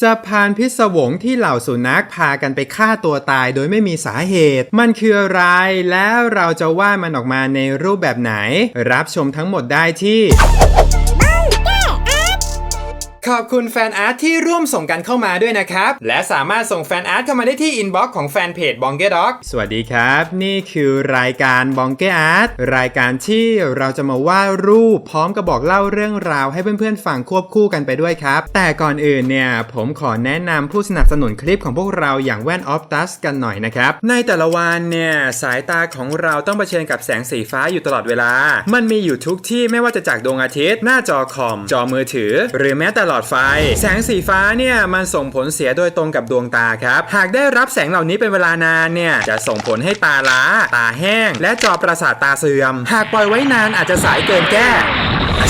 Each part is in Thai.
สะพานพิศวงที่เหล่าสุนัขพากันไปฆ่าตัวตายโดยไม่มีสาเหตุ มันคืออะไร แล้วเราจะวาดมันออกมาในรูปแบบไหน รับชมทั้งหมดได้ที่ ขอบคุณแฟนอาร์ตที่ร่วมส่งกันเข้ามาด้วยนะครับ และสามารถส่งแฟนอาร์ตเข้ามาได้ที่อินบ็อกซ์ของแฟนเพจบองเกด็อกสวัสดีครับ นี่คือรายการบองเกอาร์ตรายการที่เราจะมาวาดรูปพร้อมกับบอกเล่าเรื่องราวให้เพื่อนๆฟังควบคู่กันไปด้วยครับ แต่ก่อนอื่นเนี่ยผมขอแนะนำผู้สนับสนุนคลิปของพวกเราอย่างแว่นออฟตัสกันหน่อยนะครับ ในแต่ละวันเนี่ยสายตาของเราต้องเผชิญกับแสงสีฟ้าอยู่ตลอดเวลา มันมีอยู่ทุกที่ไม่ว่าจะจากดวงอาทิตย์ หน้าจอคอม จอมือถือ หรือแม้แต่หลอดไฟ แสงสีฟ้าเนี่ยมันส่งผลเสียโดยตรงกับดวงตาครับ หากได้รับแสงเหล่านี้เป็นเวลานานเนี่ยจะส่งผลให้ตาล้า ตาแห้ง และจอประสาทตาเสื่อม หากปล่อยไว้นานอาจจะสายเกินแก้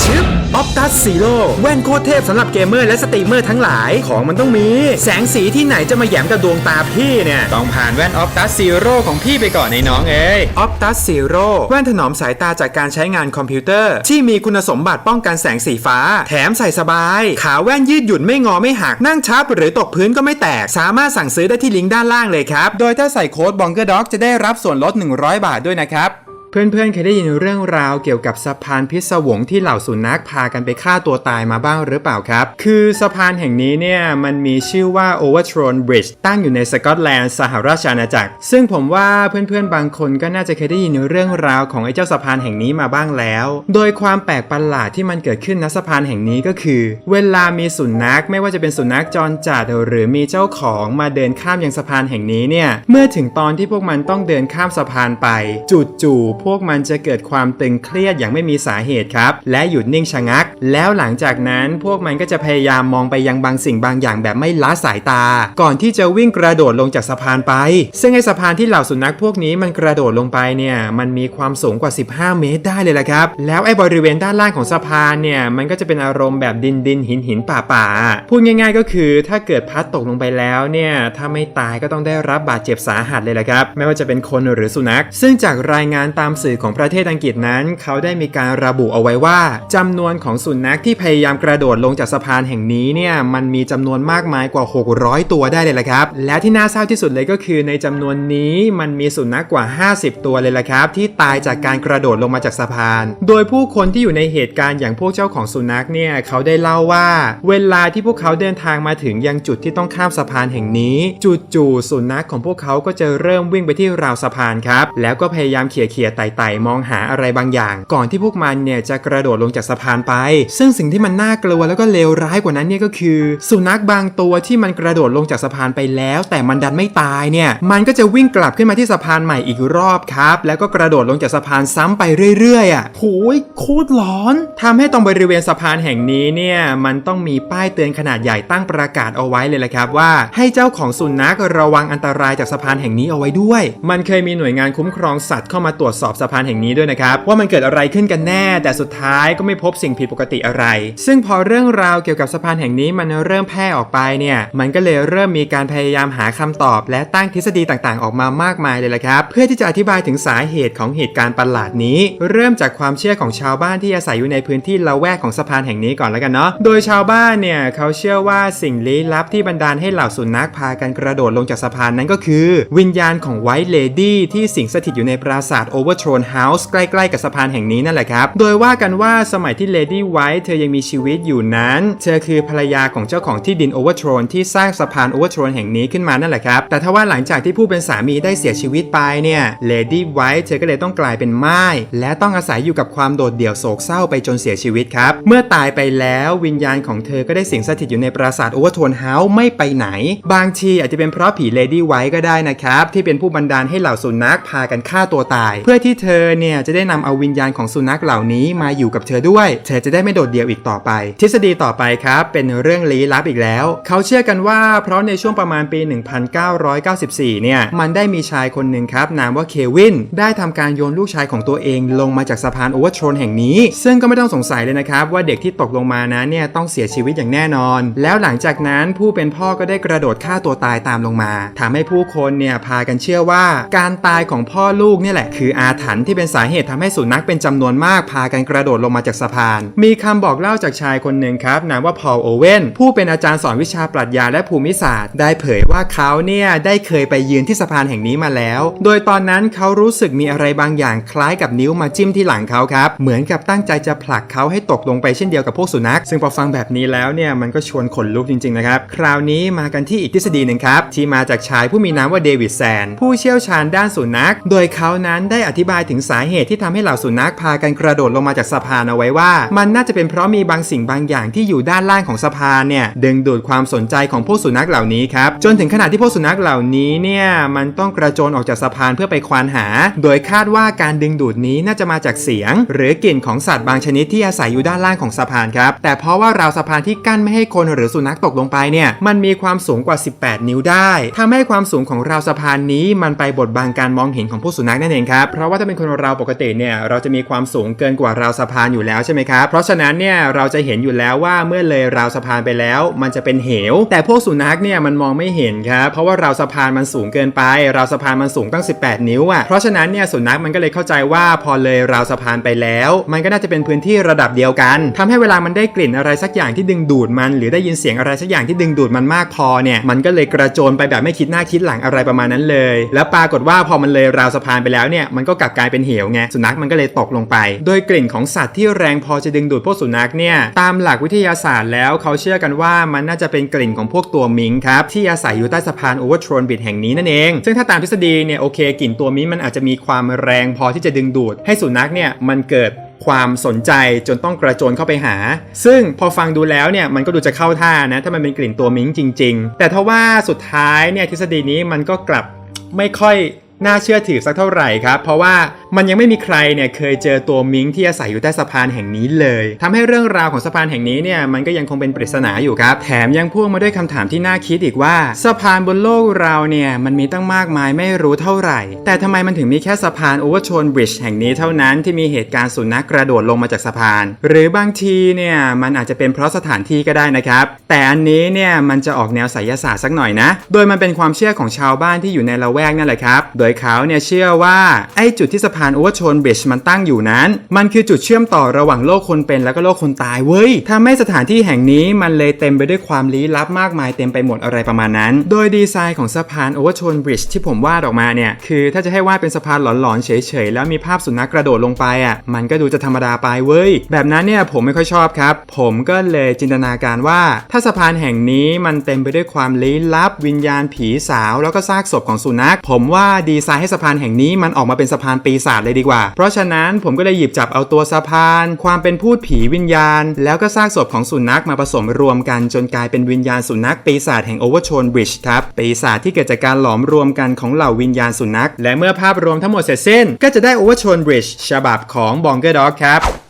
ชึบออปตัสซีโร่แว่นโคตรเทพสำหรับเกมเมอร์และสตรีมเมอร์ทั้งหลายของมันต้องมี แสงสีที่ไหนจะมาแยมกับดวงตาพี่เนี่ย ต้องผ่านแว่นออปตัสซีโร่ของพี่ไปก่อนในน้องเอ้ยออปตัสซีโร่แว่นถนอมสายตาจากการใช้งานคอมพิวเตอร์ ที่มีคุณสมบัติป้องกันแสงสีฟ้า แถมใส่สบาย ขาแว่นยืดหยุ่นไม่งอไม่หักนั่งชับหรือตกพื้นก็ไม่แตก สามารถสั่งซื้อได้ที่ลิงก์ด้านล่างเลยครับโดยถ้าใส่โค้ดบองเกอร์ด็อกจะได้รับส่วนลด 100 บาทด้วยนะครับ เพื่อนๆ เคยได้ยินเรื่องราวเกี่ยวกับสะพานพิศวงที่เหล่าสุนัขพากันไปฆ่าตัวตายมาบ้างหรือเปล่าครับ คือสะพานแห่งนี้เนี่ยมันมีชื่อว่า Overthrown Bridge ตั้งอยู่ในสกอตแลนด์สหราชอาณาจักร ซึ่งผมว่าเพื่อนๆ บางคนก็น่าจะเคยได้ยินเรื่องราวของไอ้เจ้าสะพานแห่งนี้มาบ้างแล้ว โดยความแปลกประหลาดที่มันเกิดขึ้นณสะพานแห่งนี้ก็คือ เวลามีสุนัขไม่ว่าจะเป็นสุนัขจรจัดหรือมีเจ้าของมาเดินข้ามยังสะพานแห่งนี้เนี่ยเมื่อถึงตอนที่พวกมันต้องเดินข้ามสะพานไปจู่ๆพวกมันจะเกิดความตึงเครียดอย่างไม่มีสาเหตุครับ และหยุดนิ่งชะงัก แล้วหลังจากนั้นพวกมันก็จะพยายามมองไปยังบางสิ่งบางอย่างแบบไม่ละสายตา ก่อนที่จะวิ่งกระโดดลงจากสะพานไป ซึ่งไอ้สะพานที่เหล่าสุนัขพวกนี้มันกระโดดลงไปเนี่ยมันมีความสูงกว่า 15 เมตรได้เลยละครับ แล้วไอ้บริเวณด้านล่างของสะพานเนี่ยมันก็จะเป็นอารมณ์แบบดินดินหินหินป่าป่าพูดง่าย ๆ ก็คือถ้าเกิดพัดตกลงไปแล้วเนี่ยถ้าไม่ตายก็ต้องได้รับบาดเจ็บสาหัสเลยละครับ ไม่ว่าจะเป็นคนหรือสุนัข ซึ่งจากรายงานตามสื่อของประเทศอังกฤษนั้น เขาได้มีการระบุเอาไว้ว่าจำนวนของสุนัขที่พยายามกระโดดลงจากสะพานแห่งนี้เนี่ยมันมีจำนวนมากมายกว่า 600 ตัวได้เลยละครับ และที่น่าเศร้าที่สุดเลยก็คือในจำนวนนี้มันมีสุนัขกว่า 50 ตัวเลยละครับ ที่ตายจากการกระโดดลงมาจากสะพาน โดยผู้คนที่อยู่ในเหตุการณ์อย่างพวกเจ้าของสุนัขเนี่ยเขาได้เล่าว่า เวลาที่พวกเขาเดินทางมาถึงยังจุดที่ต้องข้ามสะพานแห่งนี้ จู่ๆสุนัขของพวกเขาก็จะเริ่มวิ่งไปที่ราวสะพานครับแล้วก็พยายามเขี่ยเขี่ยไต่ไต่มองหาอะไรบางอย่าง ก่อนที่พวกมันเนี่ยจะกระโดดลงจากสะพานไป ซึ่งสิ่งที่มันน่ากลัวแล้วก็เลวร้ายกว่านั้นเนี่ยก็คือ สุนัขบางตัวที่มันกระโดดลงจากสะพานไปแล้ว แต่มันดันไม่ตายเนี่ยมันก็จะวิ่งกลับขึ้นมาที่สะพานใหม่อีกรอบครับ แล้วก็กระโดดลงจากสะพานซ้ำไปเรื่อยๆอะโหยโคตรร้อนทำให้ตรงบริเวณสะพานแห่งนี้เนี่ยมันต้องมีป้ายเตือนขนาดใหญ่ตั้งประกาศเอาไว้เลยละครับว่า ให้เจ้าของสุนัขระวังอันตรายจากสะพานแห่งนี้เอาไว้ด้วย มันเคยมีหน่วยงานคุ้มครองสัตว์เข้ามาตรวจสอบสะพานแห่งนี้ด้วยนะครับ ว่ามันเกิดอะไรขึ้นกันแน่ แต่สุดท้ายก็ไม่พบสิ่งผิดปกติอะไร ซึ่งพอเรื่องราวเกี่ยวกับสะพานแห่งนี้มันเริ่มแพร่ออกไปเนี่ยมันก็เลยเริ่มมีการพยายามหาคำตอบ และตั้งทฤษฎีต่างๆ ออกมามากมายเลยละครับ เพื่อที่จะอธิบายถึงสาเหตุของเหตุการณ์ประหลาดนี้ เริ่มจากความเชื่อของชาวบ้านที่อาศัยอยู่ในพื้นที่ละแวกของสะพานแห่งนี้ก่อนแล้วกันเนาะโดยชาวบ้านเนี่ยเขาเชื่อว่าสิ่งลี้ลับที่บันดาลให้เหล่าสุนัขพากันกระโดดลงจากสะพานนั้นก็คือ วิญญาณของไวท์เลดี้ที่สิงสถิตอยู่ในปราสาทโอเวอร์ทรอนเฮาส์ใกล้ๆกับสะพานแห่งนี้นั่นแหละครับ โดยว่ากันว่าสมัยที่เลดี้ไวท์เธอยังมีชีวิตอยู่นั้น เธอคือภรรยาของเจ้าของที่ดินโอเวอร์ทรอนที่สร้างสะพานโอเวอร์ทรอนแห่งนี้ขึ้นมานั่นแหละครับ แต่ถ้าว่าหลังจากที่ผู้เป็นสามีได้เสียชีวิตไปเนี่ยเลดี้ไวท์เธอก็เลยต้องกลายเป็นไม่ายและต้องอาศัยอยู่กับความโดดเดี่ยวโศกเศร้าไปจนเสียชีวิตครับ เมื่อตายไปแล้ววิญญาณของเธอก็ได้สิงสถิตอยู่ในปราสาทโอเวอร์ทรอนเฮาส์ไม่ไปไหน บางทีอาจจะเป็นเพราะผีเลดี้ไวท์ก็ได้นะครับที่เป็นผู้บันดาลให้เหล่าสุนัขพากันฆ่าตัวตาย เพื่อทเธอเนี่ยจะได้นำเอาวิญญาณของสุนัขเหล่านี้มาอยู่กับเธอด้วย เธอจะได้ไม่โดดเดี่ยวอีกต่อไป ทฤษฎีต่อไปครับ เป็นเรื่องลี้ลับอีกแล้ว เขาเชื่อกันว่า เพราะในช่วงประมาณปี 1994 เนี่ย มันได้มีชายคนหนึ่งครับ นามว่าเควิน ได้ทำการโยนลูกชายของตัวเองลงมาจากสะพานโอเวอร์ทรอนแห่งนี้ ซึ่งก็ไม่ต้องสงสัยเลยนะครับ ว่าเด็กที่ตกลงมานั้นเนี่ยต้องเสียชีวิตอย่างแน่นอน แล้วหลังจากนั้นผู้เป็นพ่อก็ได้กระโดดฆ่าตัวตายตามลงมาทำให้ผู้คนเนี่ยพากันเชื่อว่า การตายของพ่อลูกเนี่ยแหละคืออาถรรพ์ที่เป็นสาเหตุทำให้สุนัขเป็นจำนวนมากพากันกระโดดลงมาจากสะพาน มีคำบอกเล่าจากชายคนหนึ่งครับนามว่าพอลโอเวนผู้เป็นอาจารย์สอนวิชาปรัชญาและภูมิศาสตร์ ได้เผยว่าเขาเนี่ยได้เคยไปยืนที่สะพานแห่งนี้มาแล้ว โดยตอนนั้นเขารู้สึกมีอะไรบางอย่างคล้ายกับนิ้วมาจิ้มที่หลังเขาครับ เหมือนกับตั้งใจจะผลักเขาให้ตกลงไปเช่นเดียวกับพวกสุนัข ซึ่งพอฟังแบบนี้แล้วเนี่ยมันก็ชวนขนลุกจริงๆนะครับ คราวนี้มากันที่อีกทฤษฎีหนึ่งครับที่มาจากชายผู้มีนามว่าเดวิดแซนผู้เชี่ยวชาญด้านสุนัข โดยเขานั้นได้อธิบายถึงสาเหตุที่ทำให้เหล่าสุนัขพากันกระโดดลงมาจากสะพานเอาไว้ว่า มันน่าจะเป็นเพราะมีบางสิ่งบางอย่างที่อยู่ด้านล่างของสะพานเนี่ยดึงดูดความสนใจของพวกสุนัขเหล่านี้ครับจนถึงขนาดที่พวกสุนัขเหล่านี้เนี่ยมันต้องกระโจนออกจากสะพานเพื่อไปควานหา โดยคาดว่าการดึงดูดนี้น่าจะมาจากเสียง หรือกลิ่นของสัตว์บางชนิดที่อาศัยอยู่ด้านล่างของสะพานครับแต่เพราะว่าราวสะพานที่กั้นไม่ให้คนหรือสุนัขตกลงไปเนี่ยมันมีความสูงกว่า 18 นิ้วได้ทำให้ความสูงของราวสะพานนี้มันไปบดบังการมองเห็นของผู้สุนัขนั่นเองครับเพราะว่าถ้าเป็นคนเราปกติเนี่ยเราจะมีความสูงเกินกว่าราวสะพานอยู่แล้วใช่ไหมครับ เพราะฉะนั้นเนี่ยเราจะเห็นอยู่แล้วว่าเมื่อเลยราวสะพานไปแล้ว มันจะเป็นเหว แต่พวกสุนัขเนี่ยมันมองไม่เห็นครับเพราะว่าราวสะพานมันสูงเกินไป ราวสะพานมันสูงตั้ง 18 นิ้วอะเพราะฉะนั้นเนี่ยสุนัขมันก็เลยเข้าใจว่าพอเลยราวสะพานไปแล้ว มันก็น่าจะเป็นพื้นที่ระดับเดียวกันทำให้เวลามันได้กลิ่นอะไรสักอย่างที่ดึงดูดมัน หรือได้ยินเสียงอะไรสักอย่างที่ดึงดูดมันมากพอเนี่ยมันก็เลยกระโจนไปแบบไม่คิดหน้าคิดหลังอะไรประมาณนั้นเลย แล้วปรากฏว่าพอมันเลยราวสะพานไปแล้วเนี่ยมันก็กลับกลายเป็นเหวไงสุนัขมันก็เลยตกลงไป โดยกลิ่นของสัตว์ที่แรงพอจะดึงดูดพวกสุนัขเนี่ยตามหลักวิทยาศาสตร์แล้วเขาเชื่อกันว่ามันน่าจะเป็นกลิ่นของพวกตัวมิงครับที่อาศัยอยู่ใต้สะพานโอเวอร์ทรอนบิดแห่งนี้นั่นเอง ซึ่งถ้าตามทฤษฎีเนี่ยโอเคกลิ่นตัวมิงมันอาจจะมีความแรงพอที่จะดึงดูด ให้สุนัขเนี่ยมันเกิดความสนใจจนต้องกระโจนเข้าไปหา ซึ่งพอฟังดูแล้วเนี่ยมันก็ดูจะเข้าท่านะถ้ามันเป็นกลิ่นตัวมิงจริง ๆ แต่ทว่าสุดท้ายเนี่ยทฤษฎีนี้มันก็กลับไม่ค่อย น่าเชื่อถือสักเท่าไหร่ครับ เพราะว่ามันยังไม่มีใครเนี่ยเคยเจอตัวมิงที่อาศัยอยู่ใต้สะพานแห่งนี้เลยทำให้เรื่องราวของสะพานแห่งนี้เนี่ยมันก็ยังคงเป็นปริศนาอยู่ครับ แถมยังพ่วงมาด้วยคำถามที่น่าคิดอีกว่า สะพานบนโลกเราเนี่ยมันมีตั้งมากมายไม่รู้เท่าไหร่ แต่ทำไมมันถึงมีแค่สะพานโอเวอร์ชนบริดจ์แห่งนี้เท่านั้นที่มีเหตุการณ์สุนัขกระโดดลงมาจากสะพาน หรือบางทีเนี่ยมันอาจจะเป็นเพราะสถานที่ก็ได้นะครับ แต่อันนี้เนี่ยมันจะออกแนวไสยศาสตร์สักหน่อยนะ โดยมันเป็นความเชื่อของชาวบ้านที่อยู่ในละแวกนั่นแหละครับโดยเขาเนี่ยเชื่อว่าไอ้จุดที่สะพานโอเวอร์ชนบริดจ์มันตั้งอยู่นั้น มันคือจุดเชื่อมต่อระหว่างโลกคนเป็นแล้วก็โลกคนตายเว้ยทำให้สถานที่แห่งนี้มันเลยเต็มไปด้วยความลี้ลับมากมายเต็มไปหมดอะไรประมาณนั้น โดยดีไซน์ของสะพานโอเวอร์ชนบริดจ์ที่ผมวาดออกมาเนี่ยคือถ้าจะให้วาดเป็นสะพานหลอนๆเฉยๆแล้วมีภาพสุนัขกระโดดลงไปอะมันก็ดูจะธรรมดาไปเว้ยแบบนั้นเนี่ยผมไม่ค่อยชอบครับ ผมก็เลยจินตนาการว่า ถ้าสะพานแห่งนี้มันเต็มไปด้วยความลี้ลับวิญญาณผีสาว แล้วก็ซากศพของสุนัข ผมว่าดีไซน์ให้สะพานแห่งนี้มันออกมาเป็นสะพานปีศาจเลยดีกว่า เพราะฉะนั้นผมก็เลยหยิบจับเอาตัวสะพาน ความเป็นพูดผีวิญญาณ แล้วก็ซากศพของสุนัขมาผสมรวมกันจนกลายเป็นวิญญาณสุนัขปีศาจแห่งโอเวอร์ชนบริดจ์ครับปีศาจที่เกิดจากการหลอมรวมกันของเหล่าวิญญาณสุนัขและเมื่อภาพรวมทั้งหมดเสร็จสิ้น ก็จะได้โอเวอร์ชนบริดจ์ฉบับของบองเกอร์ด็อกครับ